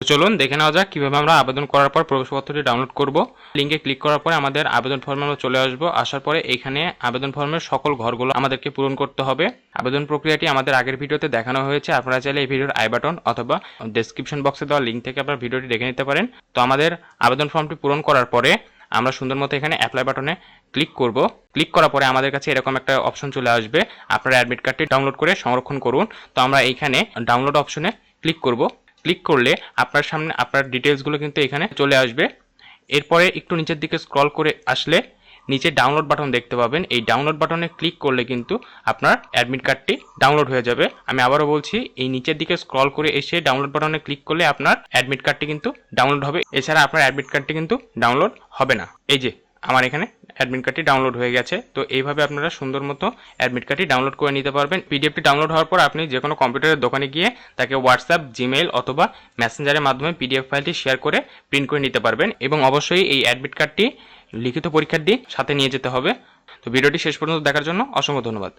চলুন দেখে নেওয়া যাক কীভাবে আমরা আবেদন করার পর প্রবেশপত্রটি ডাউনলোড করব। লিঙ্কে ক্লিক করার পরে আমাদের আবেদন ফর্মে আমরা চলে আসব। আসার পরে এখানে আবেদন ফর্মের সকল ঘরগুলো আমাদেরকে পূরণ করতে হবে। আবেদন প্রক্রিয়াটি আমাদের আগের ভিডিওতে দেখানো হয়েছে। আপনারা চাইলে এই ভিডিওর আই বাটন অথবা ডেসক্রিপশন বক্সে দেওয়া লিঙ্ক থেকে আপনার ভিডিওটি দেখে নিতে পারেন। তো আমাদের আবেদন ফর্মটি পূরণ করার পরে আমরা সুন্দর মতো এখানে অ্যাপ্লাই বাটনে ক্লিক করব। ক্লিক করার পরে আমাদের কাছে এরকম একটা অপশন চলে আসবে। আপনার অ্যাডমিট কার্ডটি ডাউনলোড করে সংরক্ষণ করুন। তো আমরা এইখানে ডাউনলোড অপশনে ক্লিক করব। ক্লিক করলে আপনার সামনে, আপনার ডিটেলসগুলো কিন্তু এখানে চলে আসবে। এরপরে একটু নিচের দিকে স্ক্রল করে আসলে নিচে ডাউনলোড বাটন দেখতে পাবেন। এই ডাউনলোড বাটনে ক্লিক করলে কিন্তু আপনার অ্যাডমিট কার্ডটি ডাউনলোড হয়ে যাবে। আমি আবারও বলছি, এই নিচের দিকে স্ক্রল করে এসে ডাউনলোড বাটনে ক্লিক করলে আপনার অ্যাডমিট কার্ডটি কিন্তু ডাউনলোড হবে। এছাড়া আপনার অ্যাডমিট কার্ডটি কিন্তু ডাউনলোড হবে না। এই যে, আমার এখানে অ্যাডমিট কার্ডটি ডাউনলোড হয়ে গেছে। তো এইভাবে আপনারা সুন্দর মতো অ্যাডমিট কার্ডটি ডাউনলোড করে নিতে পারবেন। পিডিএফটি ডাউনলোড হওয়ার পর আপনি যে কোনো কম্পিউটারের দোকানে গিয়ে তাকে হোয়াটসঅ্যাপ জিমেইল অথবা মেসেঞ্জারের মাধ্যমে পিডিএফ ফাইলটি শেয়ার করে প্রিন্ট করে নিতে পারবেন এবং অবশ্যই এই অ্যাডমিট কার্ডটি লিখিত পরীক্ষার দিন সাথে নিয়ে যেতে হবে। তো ভিডিওটি শেষ পর্যন্ত দেখার জন্য অসংখ্য ধন্যবাদ।